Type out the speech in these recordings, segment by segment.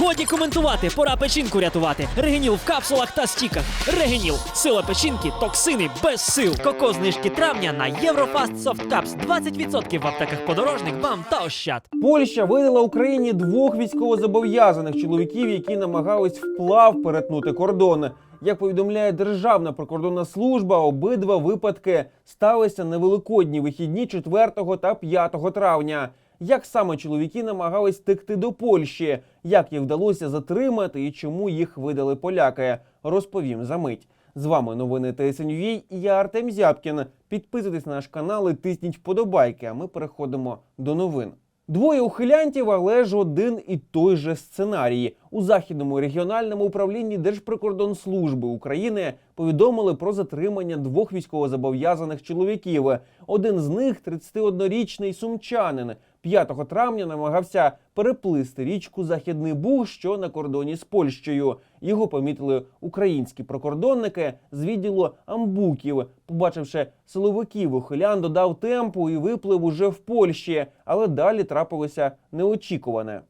Годі коментувати, пора печінку рятувати. Регеніл в капсулах та стіках. Регеніл. Сила печінки, токсини без сил. Коко знижки травня на Єврофаст Caps. 20% в аптеках подорожник, бам та ощад. Польща видала Україні двох військовозобов'язаних чоловіків, які намагались вплав перетнути кордон. Як повідомляє Державна прикордонна служба, обидва випадки сталися на великодні вихідні 4 та 5 травня. Як саме чоловіки намагались текти до Польщі, як їх вдалося затримати і чому їх видали поляки, розповім за мить. З вами новини ТСНЮ і я Артем Зябкін. Підписуйтесь на наш канал і тисніть вподобайки. А ми переходимо до новин. Двоє ухилянтів, але ж один і той же сценарій. У західному регіональному управлінні Держприкордонслужби України повідомили про затримання двох військовозобов'язаних чоловіків. Один з них 31-річний сумчанин. 5 травня намагався переплисти річку Західний Буг, що на кордоні з Польщею. Його помітили українські прикордонники з відділу амбуків. Побачивши силовиків, ухилян додав темпу і виплив уже в Польщі, але далі трапилося неочікуване.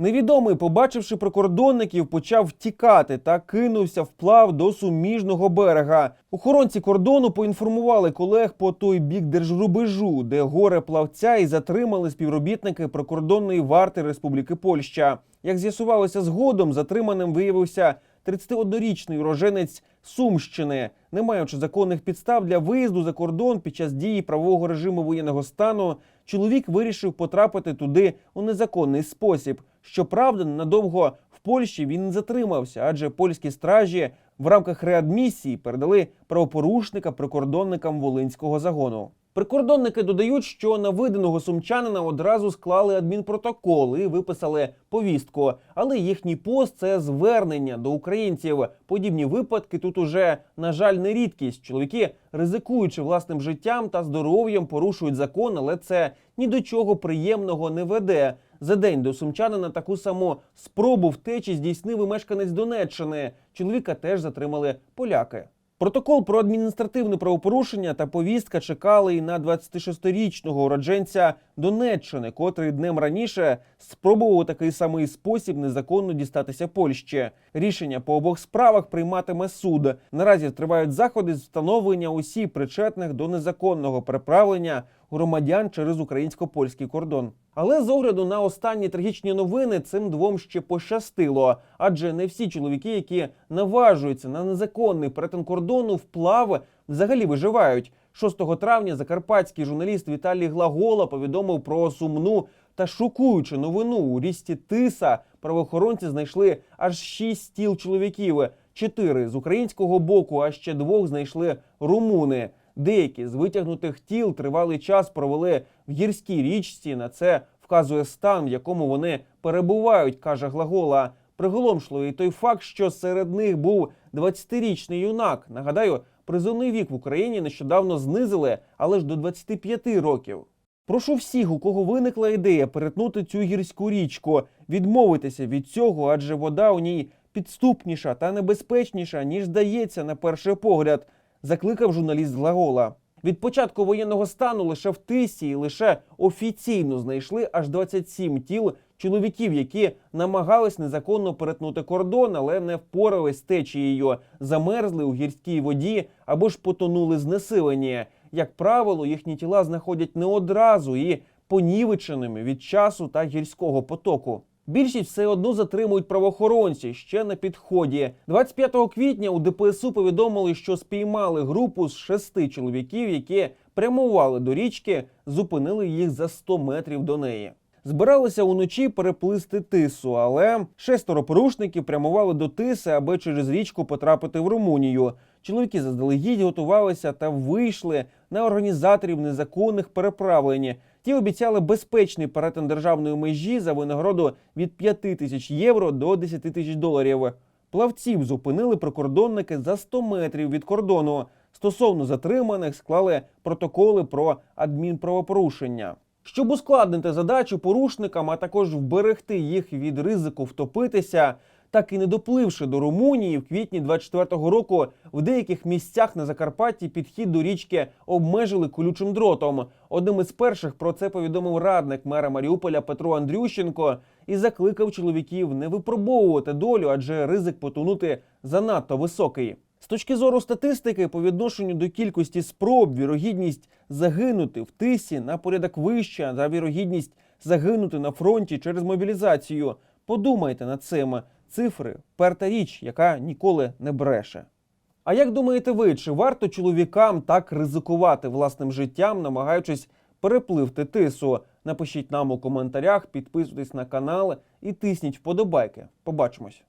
Невідомий, побачивши прикордонників, почав втікати та кинувся вплав до суміжного берега. Охоронці кордону поінформували колег по той бік держрубежу, де горе плавця і затримали співробітники прикордонної варти Республіки Польща. Як з'ясувалося згодом, затриманим виявився 31-річний уроженець Сумщини. Не маючи законних підстав для виїзду за кордон під час дії правового режиму воєнного стану, чоловік вирішив потрапити туди у незаконний спосіб. Щоправда, ненадовго в Польщі він не затримався, адже польські стражі в рамках реадмісії передали правопорушника прикордонникам Волинського загону. Прикордонники додають, що на виданого сумчанина одразу склали адмінпротокол і виписали повістку. Але їхній пост це звернення до українців. Подібні випадки тут уже на жаль не рідкість. Чоловіки, ризикуючи власним життям та здоров'ям, порушують закон, але це ні до чого приємного не веде. За день до сумчанина таку саму спробу втечі здійснив і мешканець Донеччини. Чоловіка теж затримали поляки. Протокол про адміністративне правопорушення та повістка чекали і на 26-річного уродженця Донеччини, котрий днем раніше спробував такий самий спосіб незаконно дістатися Польщі. Рішення по обох справах прийматиме суд. Наразі тривають заходи з встановлення усіх причетних до незаконного переправлення громадян через українсько-польський кордон. Але з огляду на останні трагічні новини цим двом ще пощастило, адже не всі чоловіки, які наважуються на незаконний перетин кордону, вплав взагалі виживають. 6 травня закарпатський журналіст Віталій Глагола повідомив про сумну та шокуючу новину. У рісті Тиса правоохоронці знайшли аж шість тіл чоловіків, чотири з українського боку, а ще двох знайшли румуни. Деякі з витягнутих тіл тривалий час провели в гірській річці. На це вказує стан, в якому вони перебувають, каже Глагола. Приголомшливий той факт, що серед них був 20-річний юнак. Нагадаю, призовний вік в Україні нещодавно знизили, але ж до 25 років. Прошу всіх, у кого виникла ідея перетнути цю гірську річку, відмовитися від цього, адже вода у ній підступніша та небезпечніша, ніж здається на перший погляд, закликав журналіст Глагола. Від початку воєнного стану лише в Тисі і лише офіційно знайшли аж 27 тіл чоловіків, які намагались незаконно перетнути кордон, але не впорались течією, замерзли у гірській воді або ж потонули знесилені. Як правило, їхні тіла знаходять не одразу і понівеченими від часу та гірського потоку. Більшість все одно затримують правоохоронці ще на підході. 25 квітня у ДПСУ повідомили, що спіймали групу з шести чоловіків, які прямували до річки, зупинили їх за 100 метрів до неї. Збиралися уночі переплисти тису, але шестеро порушників прямували до тиси, аби через річку потрапити в Румунію. Чоловіки заздалегідь готувалися та вийшли на організаторів незаконних переправлень. Ті обіцяли безпечний перетин державної межі за винагороду від 5 тисяч євро до 10 тисяч доларів. Плавців зупинили прикордонники за 100 метрів від кордону. Стосовно затриманих склали протоколи про адмінправопорушення. Щоб ускладнити задачу порушникам, а також вберегти їх від ризику втопитися, так і не допливши до Румунії, в квітні 24-го року в деяких місцях на Закарпатті підхід до річки обмежили колючим дротом. Одним із перших про це повідомив радник мера Маріуполя Петро Андрющенко. і закликав чоловіків не випробовувати долю, адже ризик потонути занадто високий. З точки зору статистики, по відношенню до кількості спроб, вірогідність загинути в тисі на порядок вища за вірогідність загинути на фронті через мобілізацію. Подумайте над цим. Цифри перта річ, яка ніколи не бреше. А як думаєте ви, чи варто чоловікам так ризикувати власним життям, намагаючись перепливти тису? Напишіть нам у коментарях, підписуйтесь на канал і тисніть вподобайки. Побачимось.